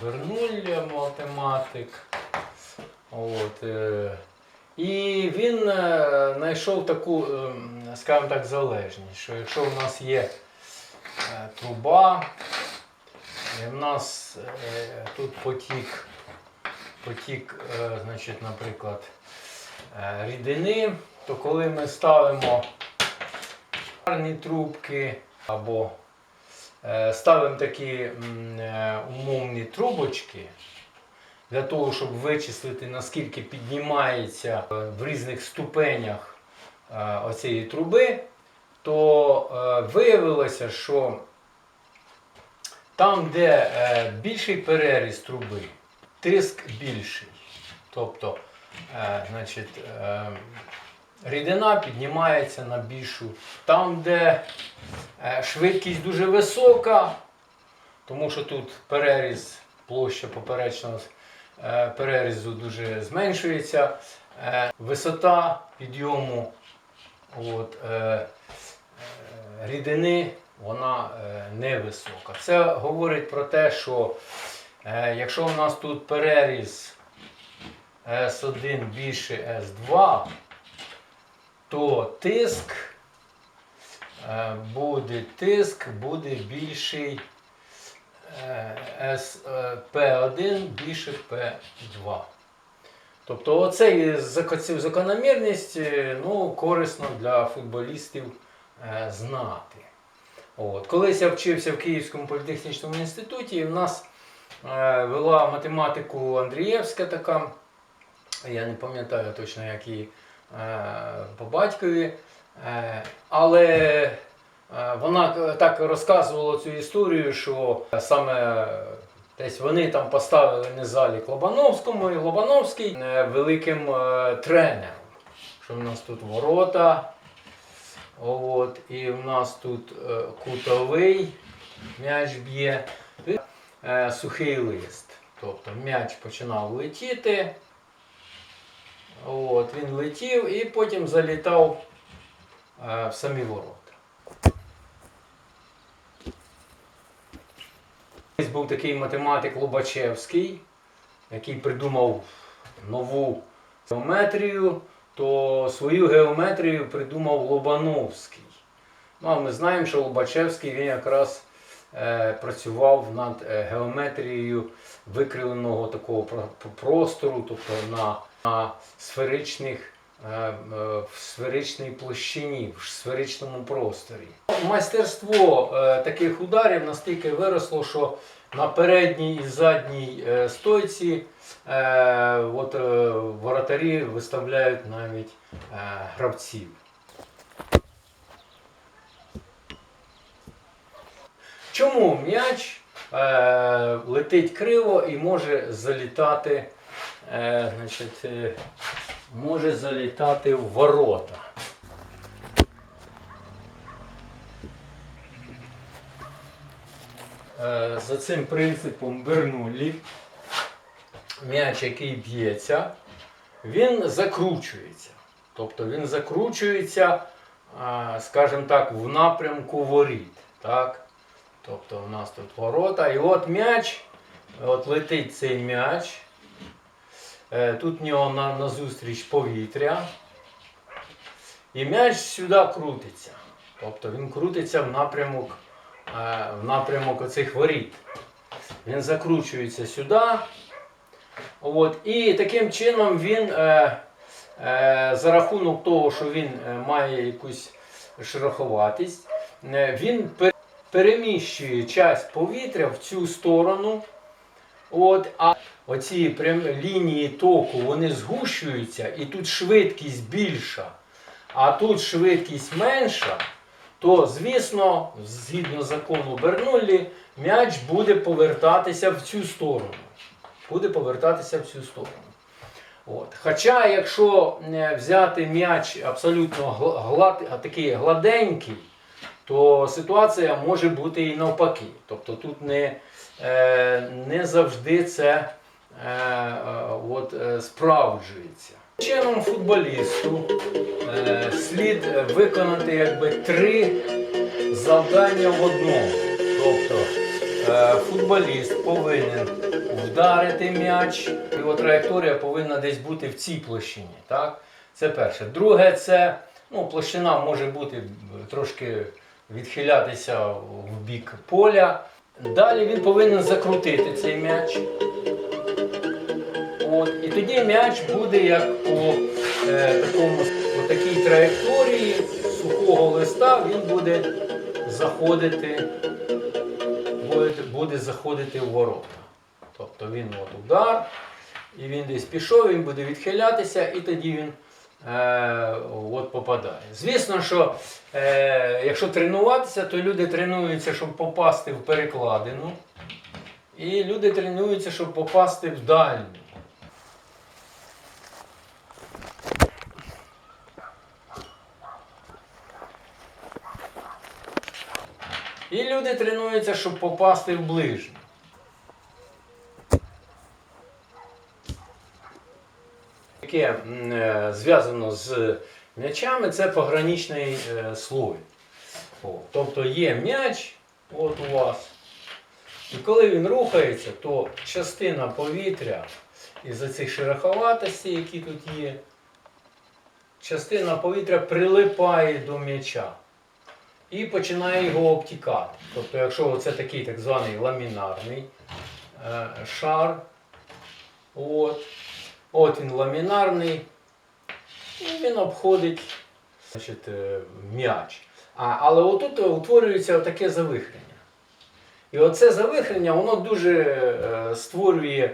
нас математик. От, е, і він е, знайшов таку, е, скажімо так, залежність, що якщо в нас є труба, і в нас тут потік, потік, значить, наприклад, рідини, то коли ми ставимо парні трубки або ставимо такі е, умовні трубочки для того, щоб вичислити, наскільки піднімається е, в різних ступенях е, оцієї труби, то е, виявилося, що там, де е, більший переріз труби, тиск більший. Тобто, е, значить, е, рідина піднімається на більшу. Там, де е, швидкість дуже висока, тому що тут переріз, площа поперечного е, перерізу дуже зменшується, е, висота підйому от, рідини вона невисока. Це говорить про те, що якщо у нас тут переріз S1 більше S2, то тиск е, буде тиск буде більший е, е, P1 більше P2. Тобто оцей цю закономірність е, ну, корисно для футболістів е, знати. От. Колись я вчився в Київському політехнічному інституті, і в нас е, вела математику Андрієвська така, я не пам'ятаю точно, як її е, по батькові. Е, але е, вона так розказувала цю історію, що саме десь вони там поставили не залік Лобановському, і Лобановський е, великим е, тренером. Що в нас тут ворота. От, і в нас тут е, кутовий м'яч б'є, е, сухий лист. Тобто м'яч починав летіти. От, він летів і потім залітав е, в самі ворота. Був такий математик Лобачевський, який придумав нову геометрію, то свою геометрію придумав Лобановський. Ну, а ми знаємо, що Лобачевський він якраз працював над е, геометрією викривленого такого про- простору, тобто на, на сферичних, е, е, в сферичній площині, в сферичному просторі. Майстерство е, таких ударів настільки виросло, що на передній і задній е, стойці е, от, е, воротарі виставляють навіть е, гравців. Чому м'яч е, летить криво і може залітати, е, значить, е, може залітати в ворота? Е, за цим принципом Бернуллі м'яч, який б'ється, він закручується. Тобто він закручується, скажімо так, в напрямку воріт. Так? Тобто у нас тут ворота. І от м'яч, от летить цей м'яч. Е, Тут в нього на, назустріч повітря. І м'яч сюди крутиться. Тобто він крутиться в напрямок, е, в напрямок оцих воріт. Він закручується сюди. От, і таким чином він е, е, за рахунок того, що він е, має якусь шероховатість, він переміщує часть повітря в цю сторону. От, а оці прям лінії току вони згущуються, і тут швидкість більша, а тут швидкість менша, то, звісно, згідно закону Бернуллі, м'яч буде повертатися в цю сторону буде повертатися в цю сторону. От. Хоча, якщо е, взяти м'яч абсолютно гла- глад, такий гладенький, то ситуація може бути і навпаки. Тобто тут не, е, не завжди це е, е, от, справджується. Чином футболісту слід виконати якби три завдання в одному. Тобто футболіст повинен вдарити м'яч, його траєкторія повинна десь бути в цій площині. Так? Це перше. Друге, це ну, площина може бути трошки відхилятися в бік поля. Далі він повинен закрутити цей м'яч. От, і тоді м'яч буде як по е, такому, по такій траєкторії сухого листа, він буде заходити, буде, буде заходити в ворота. Тобто він от удар, і він десь пішов, він буде відхилятися, і тоді він е, от попадає. Звісно, що е, якщо тренуватися, то люди тренуються, щоб попасти в перекладину, і люди тренуються, щоб попасти в дальню. І люди тренуються, щоб попасти в ближню. Яке е, зв'язано з м'ячами, це пограничний е, слой. Тобто є м'яч, от у вас. І коли він рухається, то частина повітря із-за цих шероховатостей, які тут є, частина повітря прилипає до м'яча і починає його обтікати. Тобто, якщо це такий так званий ламінарний е, шар, от, от він ламінарний, він обходить значить, е, м'яч. А, але отут утворюється таке завихрення. І оце завихрення, воно дуже е, створює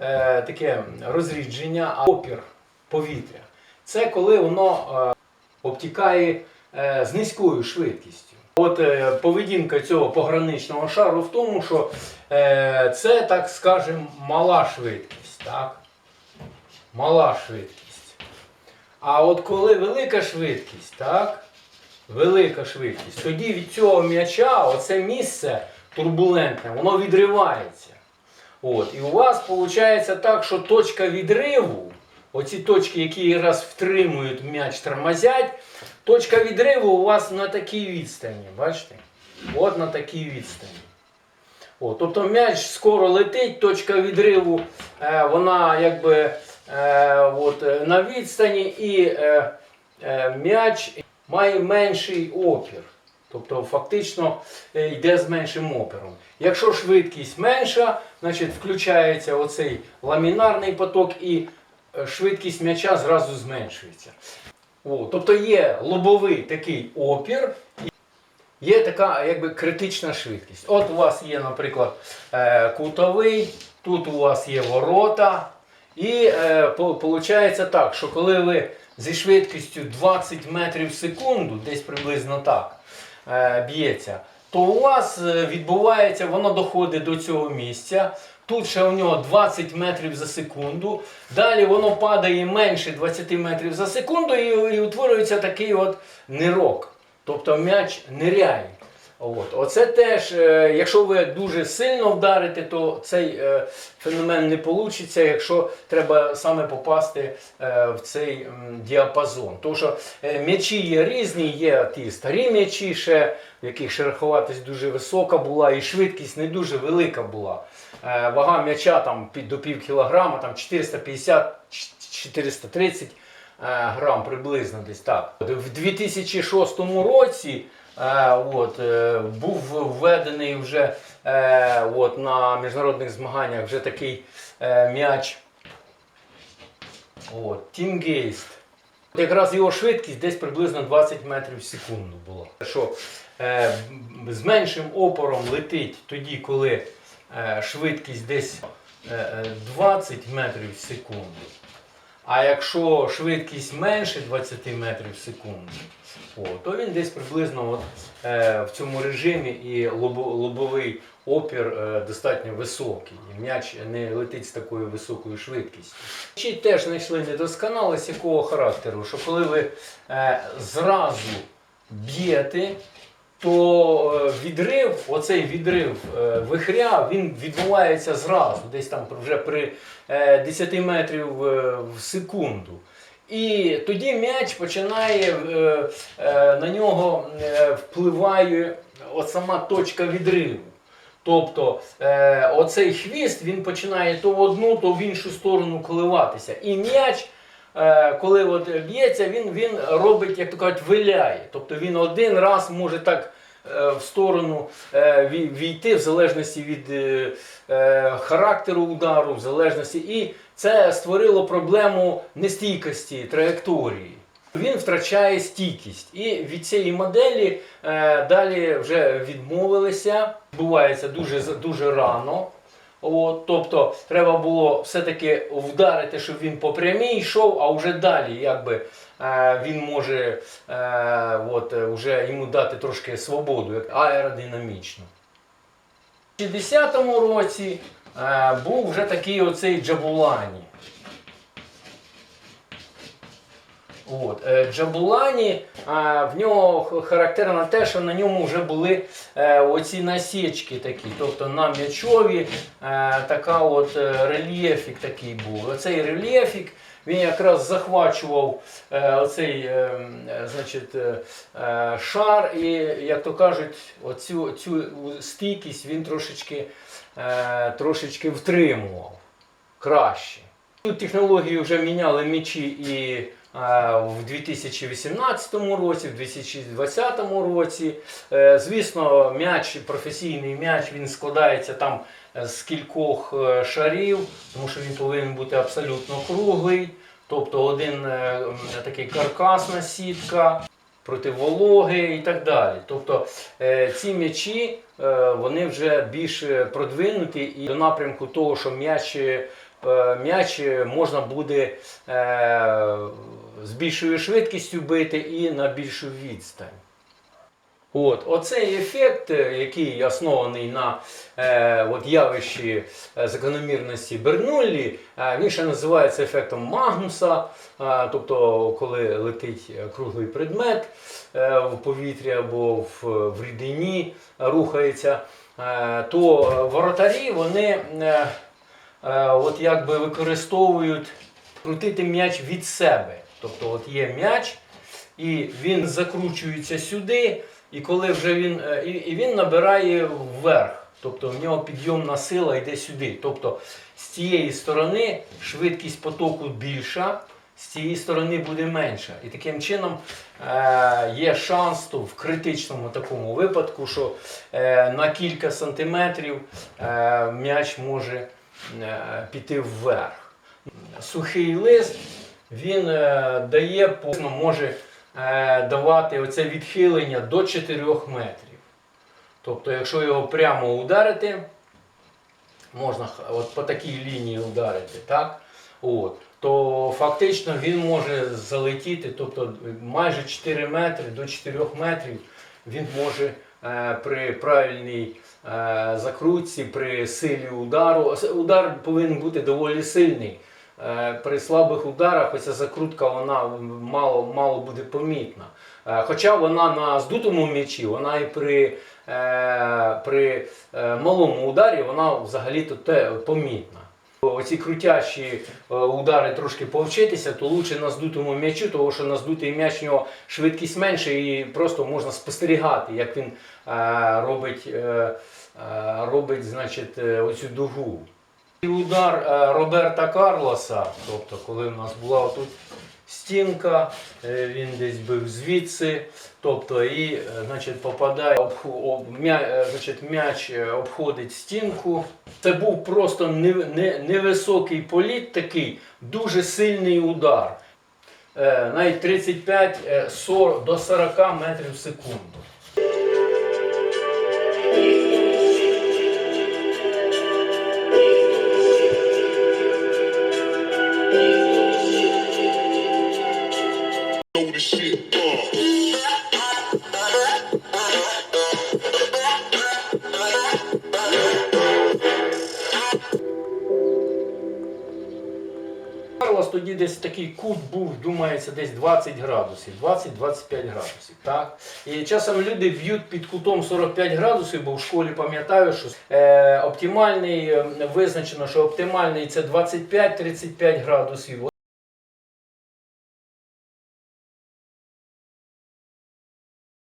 е, таке розрідження, а опір повітря. Це коли воно е, обтікає е, з низькою швидкістю. От е, поведінка цього пограничного шару в тому, що е, це, так скажемо, мала швидкість. Так? Мала швидкість. А от коли велика швидкість, так? Велика швидкість, тоді від цього м'яча оце місце турбулентне, воно відривається. От. І у вас виходить так, що точка відриву, оці точки, які якраз втримують м'яч, тормозять, точка відриву у вас на такій відстані. Бачите? От на такій відстані. От, тобто м'яч скоро летить, точка відриву, е, вона якби от, е, на відстані і е, е, м'яч має менший опір. Тобто фактично е, йде з меншим опором. Якщо швидкість менша, значить включається оцей ламінарний поток і е, швидкість м'яча зразу зменшується. О, тобто є лобовий такий опір, є така якби критична швидкість. От у вас є, наприклад, е, кутовий, тут у вас є ворота. І е, виходить так, що коли ви зі швидкістю 20 метрів в секунду, десь приблизно так, е, б'ється, то у вас е, відбувається, воно доходить до цього місця. Тут ще у нього 20 метрів за секунду. Далі воно падає менше 20 метрів за секунду і, і утворюється такий от нирок. Тобто м'яч ниряє. От. Оце теж, е, якщо ви дуже сильно вдарите, то цей е, феномен не вийде, якщо треба саме попасти е, в цей діапазон. Тому що м'ячі є різні, є ті старі м'ячі, ще, в яких шероховатість дуже висока була, і швидкість не дуже велика була. Вага м'яча там до пів кілограма, там 450-430 е, грам приблизно десь так. В 2006 році е, от, е, був введений вже е, от, на міжнародних змаганнях вже такий е, м'яч. От, Тімгейст. Якраз його швидкість десь приблизно 20 метрів в секунду була. Що е, з меншим опором летить тоді, коли е, швидкість десь е, е, 20 метрів в секунду. А якщо швидкість менше 20 метрів в секунду, о, то він десь приблизно от, е, в цьому режимі і лобо- лобовий опір е, достатньо високий. І м'яч не летить з такою високою швидкістю. Чи теж знайшли недосконалість якого характеру, що коли ви е, зразу б'єте, то е, відрив, оцей відрив е, вихря, він відбувається зразу, десь там вже при е, 10 метрів е, в секунду. І тоді м'яч починає на нього впливає от сама точка відриву. Тобто оцей хвіст він починає то в одну, то в іншу сторону коливатися. І м'яч, коли от б'ється, він, він робить, як то кажуть, виляє. Тобто він один раз може так е, в сторону е, війти в залежності від е, е, характеру удару, в залежності. І це створило проблему нестійкості траєкторії. Він втрачає стійкість. І від цієї моделі е, далі вже відмовилися. Відбувається дуже, дуже рано. От, тобто треба було все-таки вдарити, щоб він по прямій йшов, а вже далі якби, е, він може е, от, вже йому дати трошки свободу, аеродинамічно. У 60-му році е, був вже такий оцей Джабулані. От. е, Джабулані, в нього характерно те, що на ньому вже були е, оці насічки такі. Тобто на м'ячові е, така от рельєфік такий був. Оцей рельєфік він якраз захвачував оцей значить, шар і, як то кажуть, оцю цю стійкість він трошечки, трошечки втримував краще. Тут технології вже міняли м'ячі і в 2018 році, в 2020 році. Е, Звісно, м'яч, професійний м'яч, він складається там е, з кількох е, шарів, тому що він повинен бути абсолютно круглий. Тобто один такий каркасна сітка проти вологи і так далі. Тобто ці м'ячі вони вже більш продвинуті і до напрямку того, що м'яч, м'яч можна буде е, з більшою швидкістю бити і на більшу відстань. От, оцей ефект, е, який оснований на е, от явищі е, закономірності Бернуллі, е, він ще називається ефектом Магнуса, е, тобто коли летить е, круглий предмет е, в повітрі або в, в рідині е, рухається, е, то е, воротарі вони е, е, от якби використовують крутити м'яч від себе. Тобто от є м'яч, і він закручується сюди, і коли вже він, е, і, він набирає вверх. Тобто в нього підйомна сила йде сюди. Тобто з цієї сторони швидкість потоку більша, з цієї сторони буде менша. І таким чином е, є шанс то в критичному такому випадку, що е, на кілька сантиметрів е, м'яч може е, піти вверх. Сухий лист він е, дає може е, давати оце відхилення до 4 метрів. Тобто, якщо його прямо ударити, можна от по такій лінії ударити, так? От, то фактично він може залетіти, тобто майже 4 метри до 4 метрів він може е, при правильній е, закрутці, при силі удару. Удар повинен бути доволі сильний. Е, При слабих ударах оця закрутка вона мало, мало буде помітна. Е, Хоча вона на здутому м'ячі, вона і при, е, при е, малому ударі вона взагалі-то помітна. Оці крутящі е, удари трошки повчитися, то лучше на здутому м'ячу, тому що на здутий м'яч нього швидкість менша і просто можна спостерігати, як він е, робить, е, робить значить, оцю дугу. І удар Роберта Карлоса, тобто коли в нас була тут стінка, він десь бив звідси, тобто і значить, попадає, об, значить, м'яч обходить стінку. Це був просто невисокий політ, такий дуже сильний удар. Е, Навіть 35 е, 40, до 40 метрів в секунду. Тоді десь такий кут був, думається, десь 20 градусів, 20-25 градусів. Так? І часом люди б'ють під кутом 45 градусів, бо в школі пам'ятаю, що е, оптимальний е, визначено, що оптимальний це 25-35 градусів.